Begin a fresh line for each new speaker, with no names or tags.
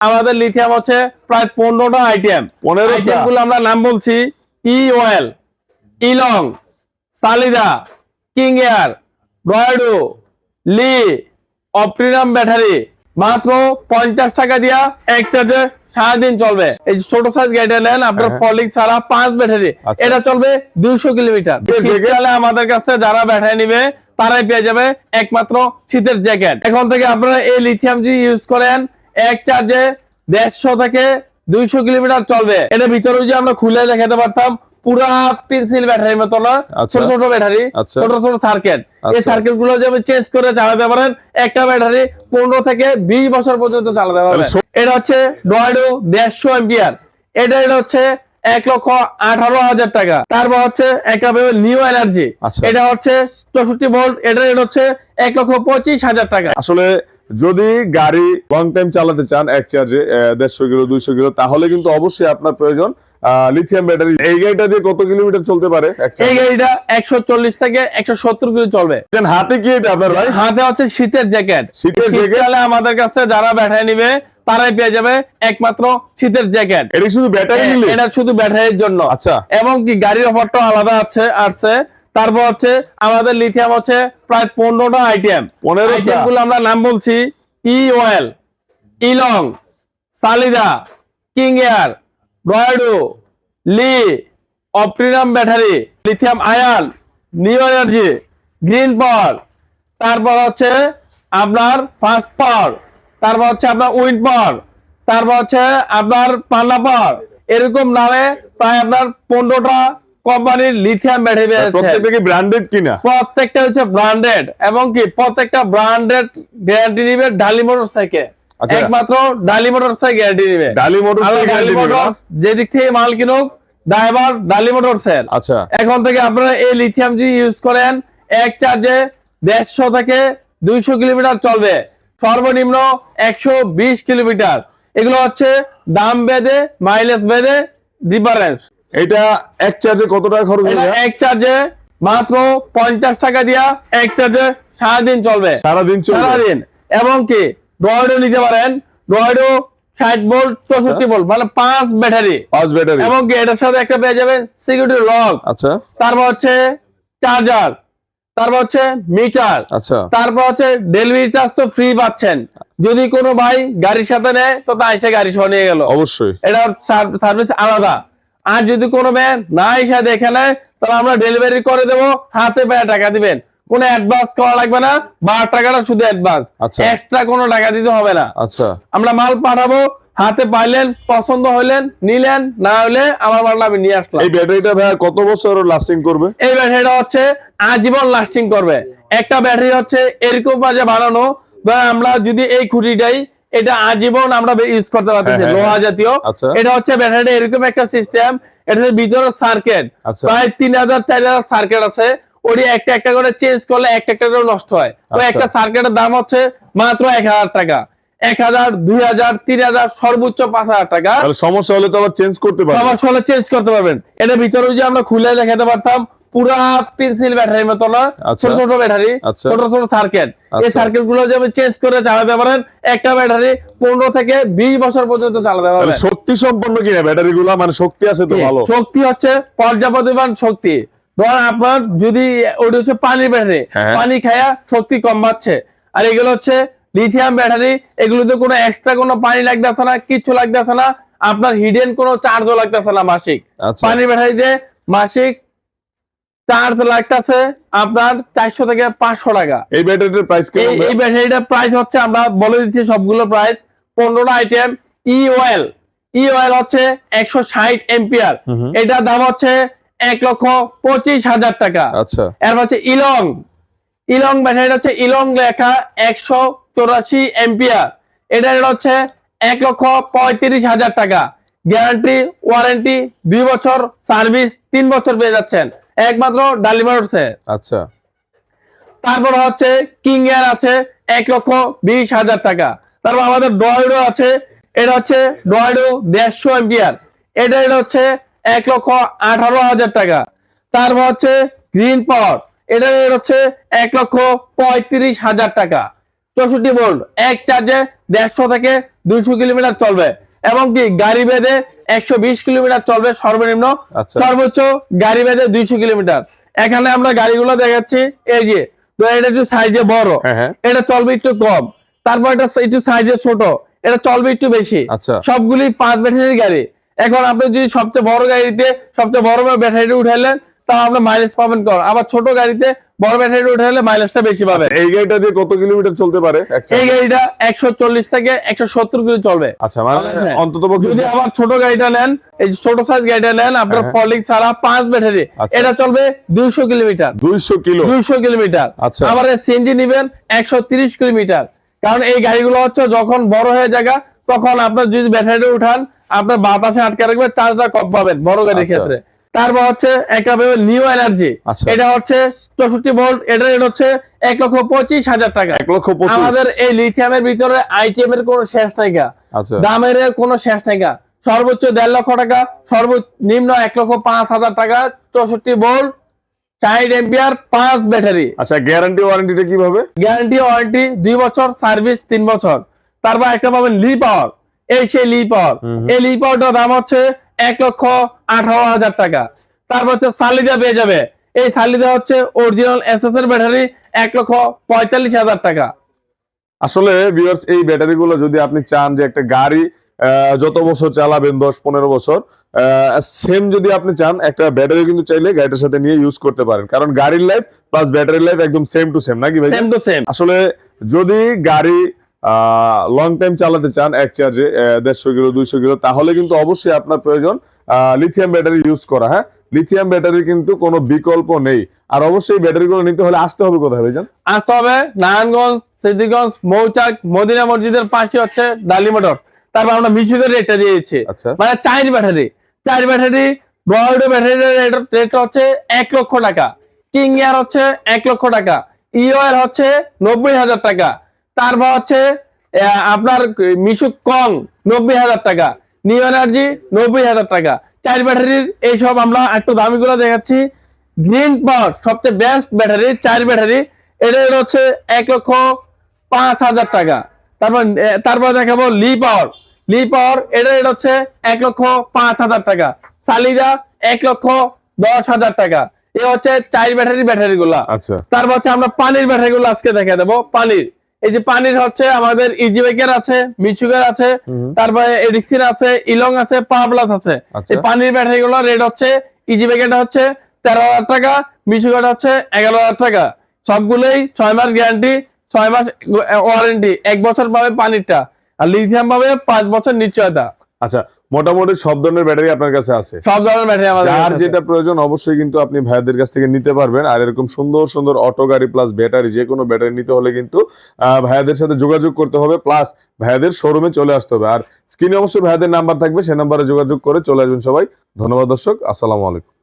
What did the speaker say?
আমাদের লিথিয়াম হচ্ছে প্রায় পনেরোটা আইটেম
15টা?
আইটেমগুলো আমরা নাম বলছি ই ওয়েল ইলং সালিদা কিং এয়ার রয়ডো লি অপটিনাম ব্যাটারি মাত্র পঞ্চাশ টাকা দিয়া এক চার্জে সারাদিন চলবে। এই যে ছোট সাইজ গাড়িটা নেন আপনার
হ্যাঁ।
ফলিং ছাড়া পাঁচ ব্যাটারি
আচ্ছা।
এটা চলবে দুইশো কিলোমিটার। শীতকালে আমাদের কাছে যারা ব্যাটারি নিবে তারাই পেয়ে যাবে একমাত্র শীতের জ্যাকেট এখন থেকে আপনারা এই লিথিয়াম জি ইউজ করেন এক চার্জে দেড়শো থেকে দুইশো কিলোমিটার চলবে এটা ভিতরে যদি আমরা খুলে দেখাতে পারতাম পুরা পেন্সিল ব্যাটারির মতো না
আচ্ছা।
ছোট ছোট ব্যাটারি
আচ্ছা।
ছোট ছোট সার্কিট এই
আচ্ছা।
সার্কিটগুলো যে চেঞ্জ করে চালাতে পারেন একটা ব্যাটারি পনেরো থেকে বিশ বছর পর্যন্ত চালাতে পারবেন এটা হচ্ছে ডয়েডো দেড়শো এম্পিয়ার এটা এটা হচ্ছে এক লক্ষ আঠারো হাজার টাকা তারপর হচ্ছে একটা নিউ এনার্জি
আচ্ছা।
এটা হচ্ছে চৌষট্টি ভোল্ট এটা এটা হচ্ছে এক লক্ষ পঁচিশ হাজার টাকা
আসলে যদি গাড়ি লং টাইম চালাতে চান এক চার্জে দেড়শো কিলো দুইশো কিলো তাহলে কিন্তু অবশ্যই আপনার প্রয়োজন লিথিয়াম ব্যাটারি এই গাড়িটা দিয়ে কত কিলোমিটার চলতে পারে?
এই গাড়িটা একশো চল্লিশ থেকে একশো সত্তর কিলো চলবে।
হাতে কি এটা আপনার ভাই?
হাতে হচ্ছে শীতের জ্যাকেট
শীতের জ্যাকেট?
আমাদের কাছে যারা ব্যাটারি নিবে তারাই পেয়ে যাবে একমাত্র শীতের জ্যাকেট
এটা শুধু ব্যাটারি
এটা শুধু ব্যাটারির জন্য।
আচ্ছা।
এবং কি গাড়ির অফারটা আলাদা আছে আসছে। তারপর হচ্ছে আমাদের লিথিয়াম হচ্ছে প্রায় পনেরোটা আইটেম
15টা?
আইটেমগুলো আমরা নাম বলছি ই ওয়েল ইলং সালিদা কিং এয়ার রয়ডো লি অপটিনাম battery lithium ion new energy green power তারপর হচ্ছে আপনার ফাস্ট পাওয়ার তারপর হচ্ছে আপনার উইন্ড পাওয়ার তারপর হচ্ছে আপনার পান্না পাওয়ার এরকম নামে প্রায় আপনার পনেরোটা কোম্পানির লিথিয়াম ব্যাটারি বেরোচ্ছে
প্রত্যেকটা কি ব্র্যান্ডেড কিনা?
প্রত্যেকটা হচ্ছে ব্র্যান্ডেড এবং কি প্রত্যেকটা ব্র্যান্ডেড গ্যারান্টি নিবে ডালি
আচ্ছা।
একমাত্র ডালি মোটর সাইকেল গ্যারান্টি নিবে।
ডালি মোটর
আবার ডালি মোটর যেদিক থেকে মাল কিনুক ড্রাইভার ডালি মোটরস এর।
আচ্ছা।
এখন থেকে আপনারা এই লিথিয়াম জি ইউজ করেন এক চার্জে দেড়শো থেকে দুইশো কিলোমিটার চলবে। সর্বনিম্ন একশো বিশ কিলোমিটার। এগুলো হচ্ছে দাম বেঁধে মাইলেজ বেঁধে ডিফারেন্স
এটা এক চার্জে কত টাকা খরচ হবে
এক চার্জে মাত্র পঞ্চাশ টাকা দিয়া এক চার্জে সারাদিন চলবে।
সারাদিন চলবে।
সারাদিন। এবং কি রয়ডো নিতে পারেন। রয়ডো ষাট ভোল্ট চৌষট্টি ভোল্ট মানে পাঁচ ব্যাটারি।
পাঁচ ব্যাটারি।
এবং কি এটার সাথে একটা পেয়ে যাবেন সিকিউরিটি লক
আচ্ছা।
তারপর হচ্ছে চার্জার তারপর হচ্ছে মিটার
আচ্ছা।
তারপর হচ্ছে ডেলিভারি চার্জ তো ফ্রি পাচ্ছেন। যদি কোনো ভাই গাড়ির সাথে নেয় তো তা এসে গাড়ি সহ নিয়ে গেল।
অবশ্যই।
এটা সার্ভিস আলাদা। আর যদি কোনো ব্যান না এসে দেখে নেয় তাহলে আমরা ডেলিভারি করে দেবো হাতে পায়ে টাকা দিবেন। কোনো অ্যাডভান্স করা লাগবে না বার টাকাটা শুধু অ্যাডভান্স
আচ্ছা।
এক্সট্রা কোনো টাকা দিতে হবে না।
আচ্ছা।
আমরা মাল পাঠাবো হাতে পাইলেন পছন্দ হইলেন নিলেন না হলে আমার মাল আমি নিয়ে আসলাম।
এই ব্যাটারিটা ভাই কত বছর লাস্টিং করবে?
এই ব্যাটারিটা হচ্ছে আজীবন লাস্টিং করবে। একটা ব্যাটারি হচ্ছে এরকম বাজে বানানো আমরা যদি এই খুঁটিটাই এটা আজীবন আমরা ইউজ করতে পারতেছি
হ্যাঁ, হ্যাঁ,
লোহা জাতীয়।
আচ্ছা।
এটা হচ্ছে ব্যাটারিটা এরকম একটা সিস্টেম এটা ভিতরে সার্কিট
আচ্ছা।
প্রায় তিন হাজার চার হাজার সার্কিট আছে। ওটি একটা একটা করে চেঞ্জ করলে একটা একটা করে নষ্ট হয়। তো
আচ্ছা।
একটা সার্কিটের দাম হচ্ছে মাত্র এক হাজার টাকা। এক হাজার দুই হাজার তিন হাজার সর্বোচ্চ পাঁচ হাজার টাকা।
সমস্যা হলে তো আবার চেঞ্জ করতে পারবে
আমার ফলে চেঞ্জ করতে পারবেন। এটা ভিতরে যদি আমরা খুলে দেখাতে পারতাম পুরা পেন্সিল ব্যাটারির মতো না
আচ্ছা।
ছোট ছোট ব্যাটারি
আচ্ছা।
ছোট ছোট সার্কিট এই
আচ্ছা।
সার্কিটগুলো যে চেঞ্জ করে চালাতে পারেন একটা ব্যাটারি পনেরো থেকে বিশ বছর পর্যন্ত চালাতে পারবেন।
শক্তি সম্পন্ন কিনা ব্যাটারি গুলা মানে শক্তি আছে তো ভালো।
শক্তি হচ্ছে পর্যাপ্তমান শক্তি। ধরেন আপনার যদি ওটা হচ্ছে পানি ব্যাটারি
হ্যাঁ।
পানি খায়া শক্তি কম পাচ্ছে আর এগুলো হচ্ছে লিথিয়াম ব্যাটারি এগুলোতে কোনো এক্সট্রা কোনো পানি লাগতেছে না কিচ্ছু লাগতেছে না। আপনার হিডেন কোনো চার্জও লাগতেছে না মাসিক। পানি ব্যাটারিতে মাসিক চার্জ লাগতেছে আপনার চারশো থেকে পাঁচশো টাকা।
এই ব্যাটারিটার প্রাইস
এই ব্যাটারিটার প্রাইস হচ্ছে আমরা বলে দিচ্ছি সবগুলো প্রাইস পনেরোটা item E oil E oil হচ্ছে একশো ষাট এম্পিয়ার। এটার দাম হচ্ছে এক লক্ষ পঁচিশ হাজার টাকা।
আচ্ছা।
এরপর হচ্ছে ইলং ইলং ব্যাটারিটা হচ্ছে ইলং লেখা একশো চৌরাশি এম্পিয়ার এটা হচ্ছে এক লক্ষ পঁয়ত্রিশ হাজার টাকা। গ্যারান্টি ওয়ারেন্টি দুই বছর সার্ভিস তিন বছর পেয়ে যাচ্ছেন। একমাত্র ডালিমার্সে
আচ্ছা।
তারপর হচ্ছে কিং এয়ার আছে এক লক্ষ বিশ হাজার টাকা। তারপর আমাদের ডয়েডো আছে এটা হচ্ছে ডয়েডো দেড়শো এম্পিয়ার। এটা এটা হচ্ছে এক লক্ষ আঠারো হাজার টাকা। তারপর হচ্ছে গ্রিন পাওয়ার এটা এটা হচ্ছে এক লক্ষ পঁয়ত্রিশ হাজার টাকা। চৌষট্টি ভোল্ট এক চার্জে দেড়শো থেকে দুইশো কিলোমিটার চলবে। এবং কি গাড়ি বেঁধে একশো বিশ কিলোমিটার চলবে সর্বনিম্ন।
আচ্ছা।
সর্বোচ্চ গাড়ি বেঁধে দুইশো কিলোমিটার। এখানে আমরা গাড়িগুলো দেখাচ্ছি এই যে তো এটা একটু সাইজে বড়।
হ্যাঁ হ্যাঁ।
এটা চলবে একটু কম। তারপর এটা একটু সাইজে ছোট। এটা চলবে একটু বেশি।
আচ্ছা।
সবগুলি পাঁচ ব্যাটারির গাড়ি। এখন আপনি যদি সবচেয়ে বড় গাড়িতে সবচেয়ে বড় ব্যাটারি উঠাইলেন তাও আপনার মাইলেজ পাবেন কম আবার ছোট গাড়িতে বড় ব্যাটারি মাইলেজটা বেশি পাবে
এই গাড়িটা দিয়ে কত কিলোমিটার চলতে পারে
এই গাড়িটা একশো চল্লিশ থেকে একশো সত্তর কিলো চলবে
আচ্ছা মানে
হ্যাঁ।
অন্তত
যদি আবার ছোট গাড়িটা নেন এই ছোট সাইজ গাড়িটা নেন আপনার
হ্যাঁ।
ফলিং ছাড়া পাঁচ ব্যাটারি
আচ্ছা।
এটা চলবে দুইশো কিলোমিটার
দুইশো কিলো
দুইশো কিলোমিটার
আচ্ছা।
আবার সিএনজি নিবেন একশো তিরিশ কিলোমিটার কারণ এই গাড়িগুলো হচ্ছে যখন বড় হয়ে জায়গা তখন আপনার যদি ব্যাটারি উঠান আপনার বাতাসে আটকে রাখবে চার্জটা কম পাবেন বড় গাড়ির
আচ্ছা।
ক্ষেত্রে তারপর হচ্ছে একটা নিউ এনার্জি। এটা হচ্ছে চৌষট্টি ভোল্ট এটা রেট হচ্ছে এক লক্ষ পঁচিশ হাজার টাকা।
এক লক্ষ পঁচিশ।
আমাদের এই লিথিয়ামের ভিতরে আইটিএম এর কোনো শেষ গা।
আচ্ছা।
দামের কোনো শেষ গা। সর্বোচ্চ দেড় লক্ষ টাকা সর্বনিম্ন এক লক্ষ পাঁচ হাজার টাকা চৌষট্টি ভোল্ট ষাট এম্পিয়ার পাঁচ ব্যাটারি।
আচ্ছা গ্যারান্টি ওয়ারেন্টিটা কীভাবে?
গ্যারান্টি ওয়ারেন্টি দুই বছর সার্ভিস তিন বছর। তারপর একটা পাবেন লি পাওয়ার এই সেই লি পাওয়ার এই লি পাওয়ারটার দাম হচ্ছে এক লক্ষ আঠারো হাজার টাকা। তারপর হচ্ছে সালিদা পেয়ে যাবে। এই সালিদা হচ্ছে অরিজিনাল এস এস এর ব্যাটারি এক লক্ষ পঁয়তাল্লিশ হাজার টাকা।
আসলে ভিউয়ার্স এই ব্যাটারি গুলো যদি আপনি চান যে একটা গাড়ি যত বছর চালাবেন দশ পনেরো বছর সেম যদি আপনি চান একটা ব্যাটারি কিন্তু চাইলে গাড়িটার সাথে নিয়ে ইউজ করতে পারেন। কারণ গাড়ির লাইফ প্লাস ব্যাটারির লাইফ একদম সেম টু সেম নাকি ভাই
সেম টু সেম
আসলে যদি গাড়ি লং টাইম চালাতে চান এক চার্জে দেড়শো কিলো দুইশো কিলো তাহলে কিন্তু অবশ্যই আপনার প্রয়োজন লিথিয়াম ব্যাটারি ইউজ করা হ্যাঁ? লিথিয়াম ব্যাটারি কিন্তু কোনো বিকল্প নেই। আর অবশ্যই ব্যাটারিগুলো নিতে হলে আসতে হবে কোথায় ভাইজান?
আসতে হবে নারায়ণগঞ্জ সিদ্ধিগঞ্জ মৌচাক মদিনা মসজিদের পাশে হচ্ছে ডালি মোটর। তারপর আমরা মিশুকের রেটটা দিয়ে দিচ্ছি।
আচ্ছা।
মানে চার ব্যাটারি চার ব্যাটারি ব্রয়েড ব্যাটারির রেট হচ্ছে এক লক্ষ টাকা। কিং এয়ার হচ্ছে এক লক্ষ টাকা। ইওএল হচ্ছে নব্বই হাজার টাকা। তারপর হচ্ছে আপনার মিশুক কং নব্বই হাজার টাকা নিউ এনার্জি নব্বই হাজার টাকা। চার ব্যাটারির এইসব আমরা একটু দামিগুলো দেখাচ্ছি। গ্রিন পাওয়ার সবচেয়ে বেস্ট ব্যাটারি চার ব্যাটারি এটা হচ্ছে এক লক্ষ পাঁচ হাজার টাকা। তারপর তারপর দেখাবো লি পাওয়ার লি পাওয়ার এটা রেট হচ্ছে এক লক্ষ পাঁচ হাজার টাকা। সালিদা এক লক্ষ দশ হাজার টাকা। এ হচ্ছে চার ব্যাটারি ব্যাটারি গুলা
আচ্ছা।
তারপর হচ্ছে আমরা পানির ব্যাটারি গুলো আজকে দেখে দেবো পানির। এই যে পানির হচ্ছে আমাদের ইজি বেকের আছে মিচুকের আছে তারপরে এডিক্সিন আছে ইলং আছে প্লাস আছে।
আচ্ছা।
এই পানির ব্যাটারি গুলো রেট হচ্ছে ইজি বেকেট হচ্ছে তেরো হাজার টাকা মিচুকেট হচ্ছে এগারো হাজার টাকা। সবগুলোই ছয় মাস গ্যারান্টি ছয় মাস ওয়ারেন্টি এক বছর পাবে পানিরটা। আর লিথিয়াম পাবে পাঁচ বছর নিশ্চয়তা।
আচ্ছা মোটামুটি সব ধরনের ব্যাটারি আপনার কাছে আছে।
সব ধরনের ব্যাটারি আমাদের
যার যেটা প্রয়োজন অবশ্যই কিন্তু আপনি ভাইয়াদের কাছ থেকে নিতে পারবেন। আর এরকম সুন্দর সুন্দর অটো গাড়ি প্লাস ব্যাটারি যে কোনো ব্যাটারি নিতে হলে কিন্তু আহ, ভাইয়াদের সাথে যোগাযোগ করতে হবে। প্লাস ভাইয়াদের শোরুমে চলে আসতে হবে। আর স্ক্রিনে অবশ্যই ভাইয়াদের নাম্বার থাকবে। সে নাম্বারে যোগাযোগ করে চলে আসবেন সবাই। ধন্যবাদ দর্শক। আসসালামু আলাইকুম।